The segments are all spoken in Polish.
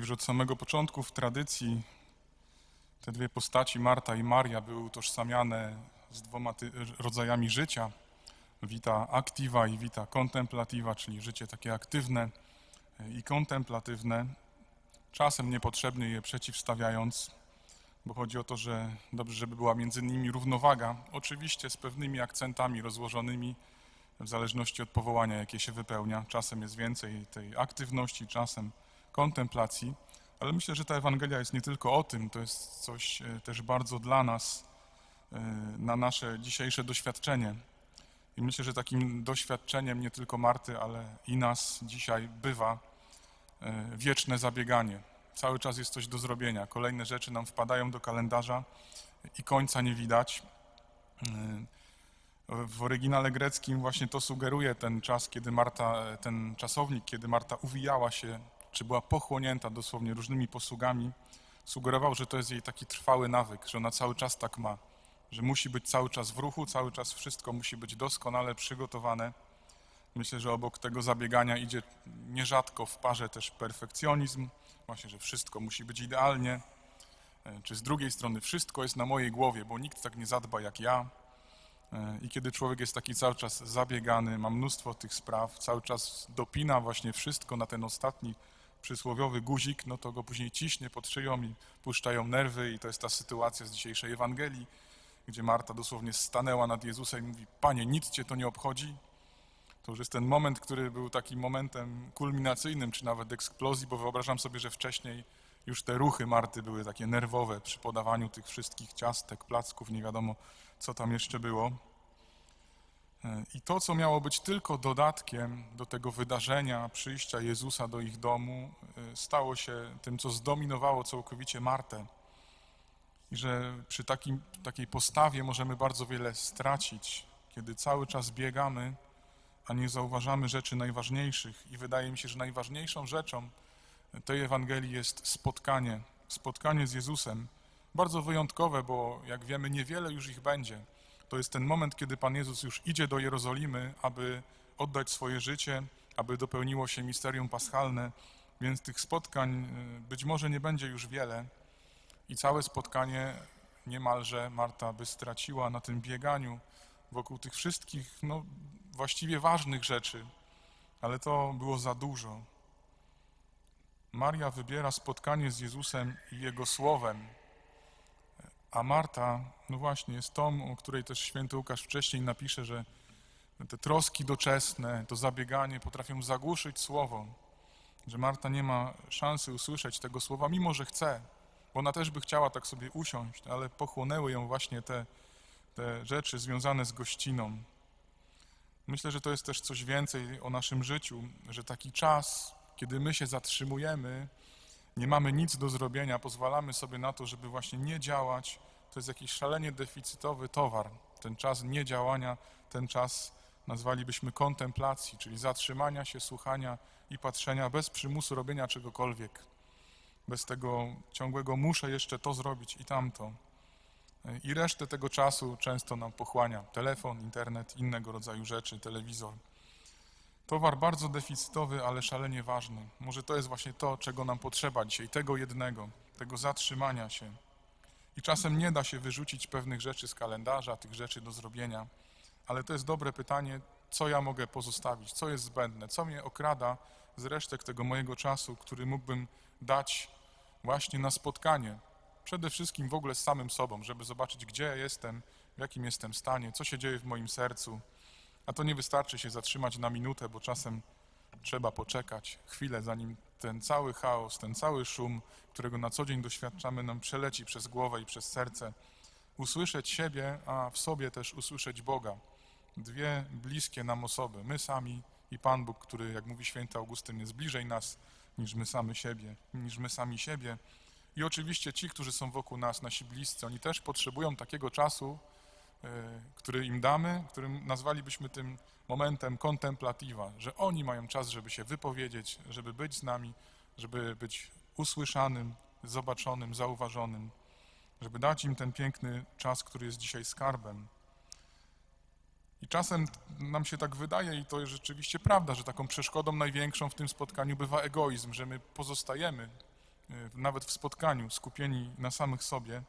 Już od samego początku w tradycji te dwie postaci, Marta i Maria, były utożsamiane z dwoma rodzajami życia. Vita activa i vita contemplativa, czyli życie takie aktywne e, i kontemplatywne, czasem niepotrzebnie je przeciwstawiając, bo chodzi o to, że dobrze, żeby była między nimi równowaga, oczywiście z pewnymi akcentami rozłożonymi w zależności od powołania, jakie się wypełnia. Czasem jest więcej tej aktywności, czasem kontemplacji, ale myślę, że ta Ewangelia jest nie tylko o tym, to jest coś e, też bardzo dla nas, e, na nasze dzisiejsze doświadczenie. I myślę, że takim doświadczeniem nie tylko Marty, ale i nas dzisiaj bywa e, wieczne zabieganie. Cały czas jest coś do zrobienia. Kolejne rzeczy nam wpadają do kalendarza i końca nie widać. W oryginale greckim właśnie to sugeruje ten czas, kiedy Marta, ten czasownik, kiedy Marta uwijała się, czy była pochłonięta dosłownie różnymi posługami, sugerował, że to jest jej taki trwały nawyk, że ona cały czas tak ma, że musi być cały czas w ruchu, cały czas wszystko musi być doskonale przygotowane. Myślę, że obok tego zabiegania idzie nierzadko w parze też perfekcjonizm, właśnie, że wszystko musi być idealnie, E, czy z drugiej strony wszystko jest na mojej głowie, bo nikt tak nie zadba jak ja. E, I kiedy człowiek jest taki cały czas zabiegany, ma mnóstwo tych spraw, cały czas dopina właśnie wszystko na ten ostatni przysłowiowy guzik, no to go później ciśnie pod szyją i puszczają nerwy i to jest ta sytuacja z dzisiejszej Ewangelii, gdzie Marta dosłownie stanęła nad Jezusem i mówi, Panie, nic Cię to nie obchodzi. To już jest ten moment, który był takim momentem kulminacyjnym, czy nawet eksplozji, bo wyobrażam sobie, że wcześniej już te ruchy Marty były takie nerwowe przy podawaniu tych wszystkich ciastek, placków, nie wiadomo co tam jeszcze było. I to, co miało być tylko dodatkiem do tego wydarzenia przyjścia Jezusa do ich domu, e, stało się tym, co zdominowało całkowicie Martę. I że przy takim, takiej postawie możemy bardzo wiele stracić, kiedy cały czas biegamy, a nie zauważamy rzeczy najważniejszych. I wydaje mi się, że najważniejszą rzeczą tej Ewangelii jest spotkanie, spotkanie z Jezusem. Bardzo wyjątkowe, bo jak wiemy, niewiele już ich będzie. To jest ten moment, kiedy Pan Jezus już idzie do Jerozolimy, aby oddać swoje życie, aby dopełniło się misterium paschalne, więc tych spotkań y, być może nie będzie już wiele i całe spotkanie niemalże Marta by straciła na tym bieganiu wokół tych wszystkich, no właściwie ważnych rzeczy, ale to było za dużo. Maria wybiera spotkanie z Jezusem i Jego Słowem, a Marta, no właśnie, jest tą, o której też święty Łukasz wcześniej napisze, że te troski doczesne, to zabieganie potrafią zagłuszyć słowo, że Marta nie ma szansy usłyszeć tego słowa, mimo że chce, bo ona też by chciała tak sobie usiąść, ale pochłonęły ją właśnie te, te rzeczy związane z gościną. Myślę, że to jest też coś więcej o naszym życiu, że taki czas, kiedy my się zatrzymujemy, nie mamy nic do zrobienia, pozwalamy sobie na to, żeby właśnie nie działać, to jest jakiś szalenie deficytowy towar. Ten czas niedziałania, ten czas nazwalibyśmy kontemplacji, czyli zatrzymania się, słuchania i patrzenia bez przymusu robienia czegokolwiek. Bez tego ciągłego muszę jeszcze to zrobić i tamto. I resztę tego czasu często nam pochłania telefon, internet, innego rodzaju rzeczy, telewizor. Towar bardzo deficytowy, ale szalenie ważny. Może to jest właśnie to, czego nam potrzeba dzisiaj, tego jednego, tego zatrzymania się. I czasem nie da się wyrzucić pewnych rzeczy z kalendarza, tych rzeczy do zrobienia, ale to jest dobre pytanie, co ja mogę pozostawić, co jest zbędne, co mnie okrada z resztek tego mojego czasu, który mógłbym dać właśnie na spotkanie. Przede wszystkim w ogóle z samym sobą, żeby zobaczyć, gdzie ja jestem, w jakim jestem stanie, co się dzieje w moim sercu, a to nie wystarczy się zatrzymać na minutę, bo czasem trzeba poczekać chwilę, zanim ten cały chaos, ten cały szum, którego na co dzień doświadczamy, nam przeleci przez głowę i przez serce. Usłyszeć siebie, a w sobie też usłyszeć Boga. Dwie bliskie nam osoby, my sami i Pan Bóg, który, jak mówi święty Augustyn, jest bliżej nas niż my sami siebie, niż my sami siebie. I oczywiście ci, którzy są wokół nas, nasi bliscy, oni też potrzebują takiego czasu, który im damy, którym nazwalibyśmy tym momentem kontemplativa, że oni mają czas, żeby się wypowiedzieć, żeby być z nami, żeby być usłyszanym, zobaczonym, zauważonym, żeby dać im ten piękny czas, który jest dzisiaj skarbem. I czasem nam się tak wydaje, i to jest rzeczywiście prawda, że taką przeszkodą największą w tym spotkaniu bywa egoizm, że my pozostajemy y, nawet w spotkaniu, skupieni na samych sobie,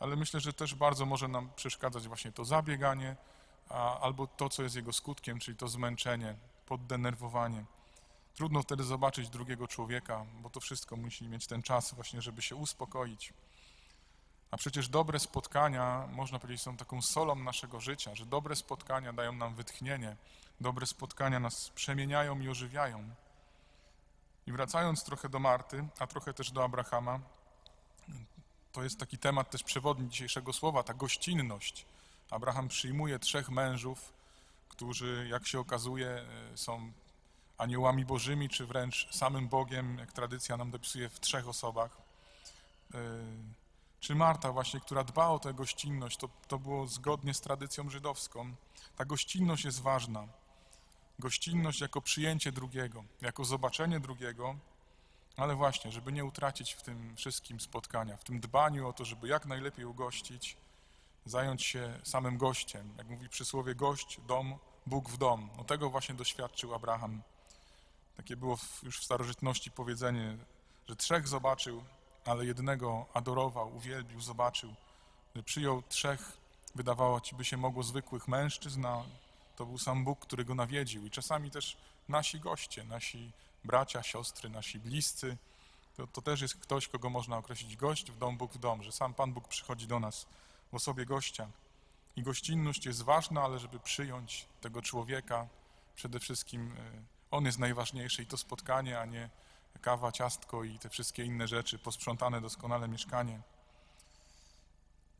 ale myślę, że też bardzo może nam przeszkadzać właśnie to zabieganie, a, albo to, co jest jego skutkiem, czyli to zmęczenie, poddenerwowanie. Trudno wtedy zobaczyć drugiego człowieka, bo to wszystko musi mieć ten czas właśnie, żeby się uspokoić. A przecież dobre spotkania, można powiedzieć, są taką solą naszego życia, że dobre spotkania dają nam wytchnienie, dobre spotkania nas przemieniają i ożywiają. I wracając trochę do Marty, a trochę też do Abrahama, to jest taki temat też przewodni dzisiejszego słowa, ta gościnność. Abraham przyjmuje trzech mężów, którzy, jak się okazuje, e, są aniołami bożymi, czy wręcz samym Bogiem, jak tradycja nam dopisuje, w trzech osobach. E, Czy Marta właśnie, która dba o tę gościnność, to, to było zgodnie z tradycją żydowską. Ta gościnność jest ważna. Gościnność jako przyjęcie drugiego, jako zobaczenie drugiego, ale właśnie, żeby nie utracić w tym wszystkim spotkania, w tym dbaniu o to, żeby jak najlepiej ugościć, zająć się samym gościem. Jak mówi przysłowie gość, dom, Bóg w dom. No tego właśnie doświadczył Abraham. Takie było już w starożytności powiedzenie, że trzech zobaczył, ale jednego adorował, uwielbił, zobaczył. Że przyjął trzech, wydawało ci by się mogło zwykłych mężczyzn, a to był sam Bóg, który go nawiedził. I czasami też nasi goście, nasi bracia, siostry, nasi bliscy, to, to też jest ktoś, kogo można określić gość w dom, Bóg w dom, że sam Pan Bóg przychodzi do nas w osobie gościa. I gościnność jest ważna, ale żeby przyjąć tego człowieka, przede wszystkim y, on jest najważniejszy i to spotkanie, a nie kawa, ciastko i te wszystkie inne rzeczy, posprzątane doskonale mieszkanie.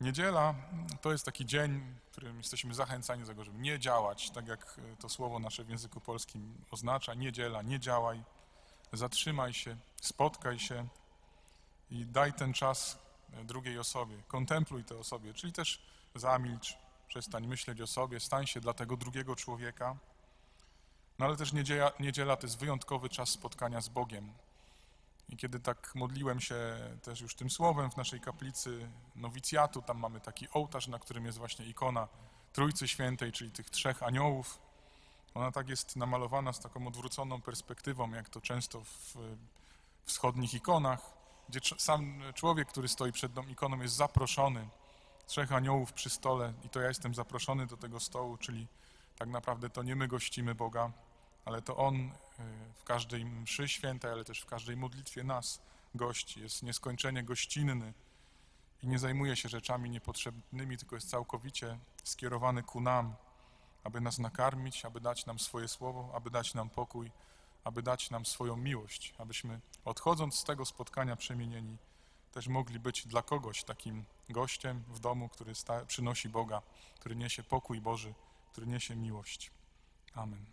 Niedziela to jest taki dzień, w którym jesteśmy zachęcani do tego, żeby nie działać, tak jak y, to słowo nasze w języku polskim oznacza. Niedziela, nie działaj, zatrzymaj się, spotkaj się i daj ten czas y, drugiej osobie, kontempluj tę osobie, czyli też zamilcz, przestań myśleć o sobie, stań się dla tego drugiego człowieka. No ale też niedziela, niedziela to jest wyjątkowy czas spotkania z Bogiem. I kiedy tak modliłem się też już tym słowem w naszej kaplicy nowicjatu, tam mamy taki ołtarz, na którym jest właśnie ikona Trójcy Świętej, czyli tych trzech aniołów. Ona tak jest namalowana z taką odwróconą perspektywą, jak to często w wschodnich ikonach, gdzie sam człowiek, który stoi przed tą ikoną jest zaproszony. Trzech aniołów przy stole i to ja jestem zaproszony do tego stołu, czyli tak naprawdę to nie my gościmy Boga, ale to On y, w każdej mszy świętej, ale też w każdej modlitwie nas gości. Jest nieskończenie gościnny i nie zajmuje się rzeczami niepotrzebnymi, tylko jest całkowicie skierowany ku nam, aby nas nakarmić, aby dać nam swoje słowo, aby dać nam pokój, aby dać nam swoją miłość, abyśmy odchodząc z tego spotkania przemienieni, też mogli być dla kogoś takim gościem w domu, który przynosi Boga, który niesie pokój Boży, który niesie miłość. Amen.